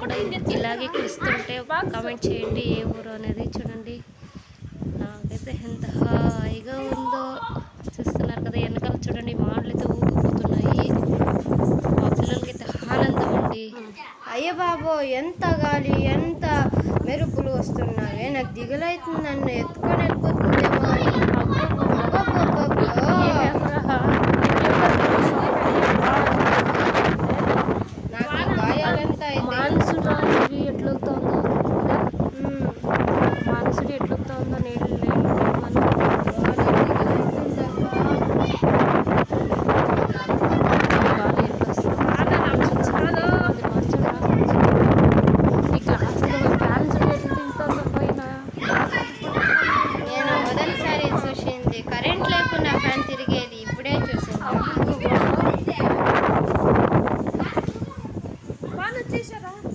కూడా ఇలాగే కురుస్తుంటే కామెంట్ చేయండి ఏ ఊరు అనేది చూడండి. నాకైతే ఎంత హాయిగా ఉందో. చూస్తున్నారు కదా వెనకాల చూడండి మాటలైతే ఊగిపోతున్నాయి. మా పిల్లలకి ఆనందం ఉంది అయ్యే బాబో ఎంత గాలి ఎంత మెరుపులు వస్తున్నాయి. నాకు దిగులైతుంది నన్ను ఎత్తుకొని వెళ్ళిపోతుంది 那这下把